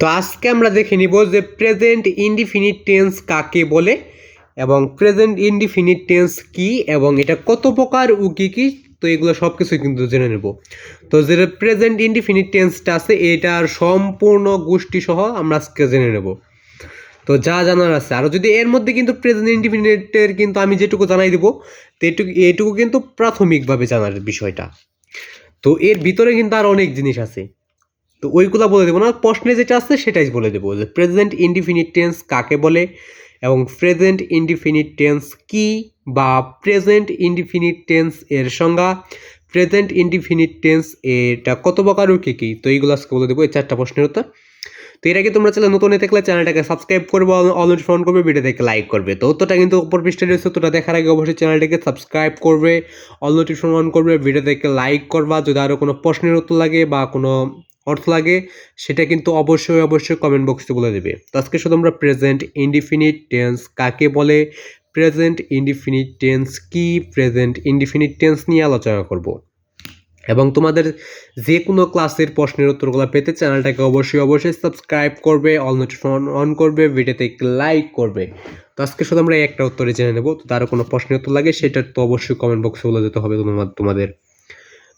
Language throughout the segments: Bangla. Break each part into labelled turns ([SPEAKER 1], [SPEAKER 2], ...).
[SPEAKER 1] তো আজকে আমরা দেখে নিব যে প্রেজেন্ট ইনডিফিনিট টেন্স কাকে বলে এবং প্রেজেন্ট ইনডিফিনিট টেন্স কি এবং এটা কত প্রকার ও কী কী, তো এগুলো সব কিছুই কিন্তু জেনে নেব। তো যেটা প্রেজেন্ট ইনডিফিনিট টেন্সটা আছে, এটার সম্পূর্ণ গোষ্ঠী সহ আমরা আজকে জেনে নেব। তো যা জানার আছে, আর যদি এর মধ্যে কিন্তু প্রেজেন্ট ইনডিফিনিটের কিন্তু আমি যেটুকু জানাই দেবো, তো এটুকু এটুকু কিন্তু প্রাথমিকভাবে জানার বিষয়টা। তো এর ভিতরে কিন্তু আর অনেক জিনিস আছে। তো ওইগুলো বলে দেবো না। প্রশ্নে যেটা আছে সেটাই বলে দেবো যে প্রেজেন্ট ইনডিফিনিট টেন্স কাকে বলে এবং প্রেজেন্ট ইনডিফিনিট টেন্স কি বা প্রেজেন্ট ইনডিফিনিট টেন্স এর সংজ্ঞা প্রেজেন্ট ইনডিফিনিট টেন্স এটা কত প্রকার ও কী কী? তো এইগুলো আজকে বলে দেবো, এই চারটা প্রশ্নের উত্তর। তো এর আগে তোমরা চ্যানেল নতুন থাকলে চ্যানেলটাকে সাবস্ক্রাইব করবে ফোন করবে ভিডিও দেখে লাইক করবে। তো উত্তরটা কিন্তু উপর পৃষ্ঠে রয়েছে তোটা দেখার আগে অবশ্যই চ্যানেলটাকে সাবস্ক্রাইব করবে অল নোটিফিকেশন অন করবে ভিডিও দেখে লাইক করবা। যদি আরও কোনো প্রশ্নের উত্তর লাগে বা কোনো অর্থ লাগে, সেটা কিন্তু অবশ্যই অবশ্যই কমেন্ট বক্সে বলে দেবে। তো আজকে শুধু আমরা প্রেজেন্ট ইনডিফিনিট টেন্স কাকে বলে? প্রেজেন্ট ইনডিফিনিট টেন্স কি? প্রেজেন্ট ইনডিফিনিট টেন্স নিয়ে আলোচনা করব। এবং তোমাদের যে কোনো ক্লাসের প্রশ্নের উত্তরগুলো পেতে চ্যানেলটাকে অবশ্যই অবশ্যই সাবস্ক্রাইব করবে অল নোটিফিকেশন অন করবে ভিডিওতে লাইক করবে। তো আজকে শুধু আমরা একটা উত্তরে জেনে নেব। তো তারও কোনো প্রশ্নের উত্তর লাগে, সেটা তো অবশ্যই কমেন্ট বক্সে বলে দিতে হবে তোমাদের।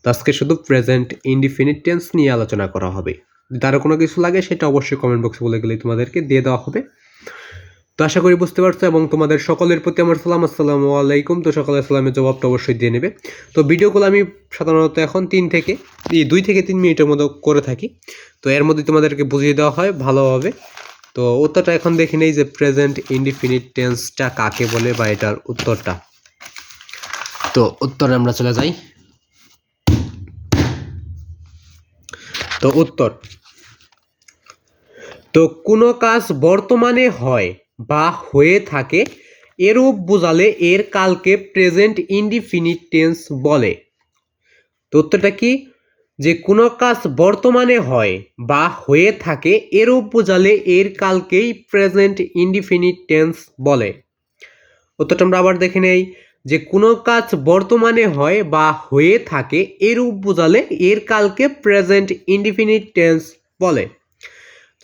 [SPEAKER 1] তো আজকে শুধু প্রেজেন্ট ইনডিফিনিট টেন্স নিয়ে আলোচনা করা হবে। আরও কোনো কিছু লাগে, সেটা অবশ্যই কমেন্ট বক্সে বলে গেলেই তোমাদেরকে দিয়ে দেওয়া হবে। তো আশা করি বুঝতে পারছ, এবং তোমাদের সকলের প্রতি আমার সালাম, আসসালামু আলাইকুম। তো সকলের সালামের জবাবটা অবশ্যই দিয়ে নেবে। তো ভিডিওগুলো আমি সাধারণত এখন তিন থেকে দুই থেকে তিন মিনিটের মতো করে থাকি। তো এর মধ্যে তোমাদেরকে বুঝিয়ে দেওয়া হয় ভালোভাবে। তো উত্তরটা এখন দেখে নেই যে প্রেজেন্ট ইনডিফিনিট টেন্সটা কাকে বলে বা এটার উত্তরটা। তো উত্তরে আমরা চলে যাই। তো উত্তর। তো কোনো কাজ বর্তমানে হয় বা হয়ে থাকে, এরূপ বোঝালে এর কালকে প্রেজেন্ট ইনডিফিনিট টেন্স বলে। তো উত্তরটা কি? যে কোনো কাজ বর্তমানে হয় বা হয়ে থাকে, এরূপ বোঝালে এর কালকেই প্রেজেন্ট ইনডিফিনিট টেন্স বলে। উত্তরটা আমরা আবার দেখে নেই। যে কোনো কাজ বর্তমানে হয় বা হয়ে থাকে এরূপ বোঝালে এর কালকে প্রেজেন্ট ইনডিফিনিট টেন্স বলে।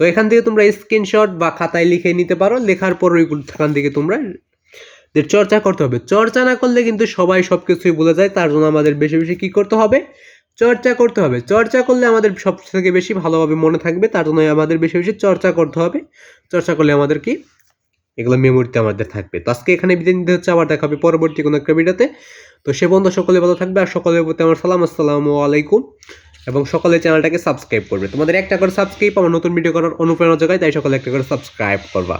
[SPEAKER 1] তো এখান থেকে তোমরা স্ক্রিনশট বা খাতায় লিখে নিতে পারো, লেখার পর ওইগুলো এখান থেকে তোমরা চর্চা করতে হবে। চর্চা না করলে কিন্তু সবাই সব কিছুই বলে যায়, তার জন্য আমাদের বেশি বেশি কী করতে হবে? চর্চা করতে হবে। চর্চা করলে আমাদের সব থেকে বেশি ভালোভাবে মনে থাকবে, তার জন্য আমাদের বেশি বেশি চর্চা করতে হবে। চর্চা করলে আমাদের কি? এগুলো মেমোরিতে আমাদের থাকবে। তো আজকে এখানে বিদায় নিতে হচ্ছে, আবার দেখা হবে পরবর্তী কোনো একটা ভিডিওতে। তো সে বন্ধু সকলে ভালো থাকবে, আর সকলের প্রতি আমার সালাম, আসসালামু আলাইকুম। এবং সকলে চ্যানেলটাকে সাবস্ক্রাইব করবে। তোমাদের একটা করে সাবস্ক্রাইব আমার নতুন ভিডিও করার অনুপ্রেরণা যোগায়, তাই সকলে একটা করে সাবস্ক্রাইব করবা।